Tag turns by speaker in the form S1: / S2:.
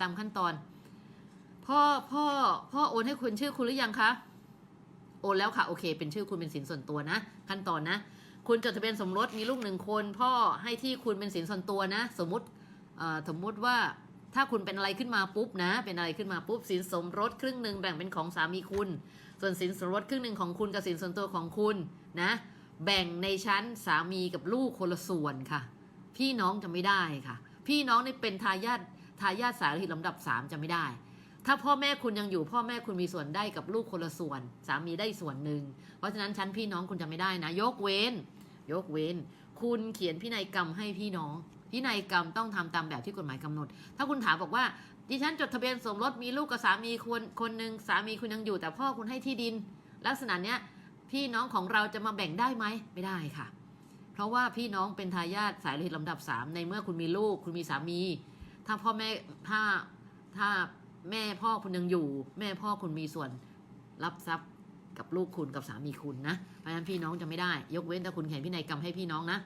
S1: ตามขั้นตอน พ่อพ่อพ่อโอนให้คุณชื่อคุณหรือยังคะโอนแล้วค่ะโอเค เป็นชื่อคุณเป็นสินส่วนตัวนะ ขั้นตอนนะ คุณจดทะเบียนสมรสมีลูกหนึ่งคน พ่อให้ที่คุณเป็นสินส่วนตัวนะ สมมติสมมติว่าถ้าคุณเป็นอะไรขึ้นมาปุ๊บนะ เป็นอะไรขึ้นมาปุ๊บสินสมรสครึ่งหนึ่งแบ่งเป็นของสามีคุณ ส่วนสินสมรสครึ่งหนึ่งของคุณกับสินส่วนตัวของคุณนะ แบ่งในชั้นสามีกับลูกคนละส่วนค่ะ พี่น้องจะไม่ได้ค่ะ พี่น้องนี่เป็นทายาท ทายาทสายโลหิตลำดับสามจะไม่ได้ ถ้าพ่อแม่คุณยังอยู่ พ่อแม่คุณมีส่วนได้กับลูกคนละส่วน สามีได้ส่วนหนึ่ง เพราะฉะนั้นชั้นพี่น้องคุณจะไม่ได้นะ ยกเว้น ยกเว้น คุณเขียนพินัยกรรมให้พี่น้อง พินัยกรรมต้องทำตามแบบที่กฎหมายกำหนด ถ้าคุณถามบอกว่าดิฉันจดทะเบียนสมรสมีลูกกับสามีคนคนหนึ่งสามีคุณยังอยู่แต่พ่อคุณให้ที่ดิน ลักษณะเนี้ยพี่น้องของเราจะมาแบ่งได้ไหมไม่ได้ค่ะ เพราะว่าพี่น้องเป็นทายาทสายโลหิตลำดับสามในเมื่อคุณมีลูก คุณมีสามี ถ้าพ่อแม่ถ้าถ้าแม่พ่อคุณยังอยู่ แม่พ่อคุณมีส่วนรับทรัพย์กับลูกคุณกับสามีคุณนะเพราะฉะนั้นพี่น้องจะไม่ได้ ยกเว้นถ้าคุณเขียนพินัยกรรมให้พี่น้องนะ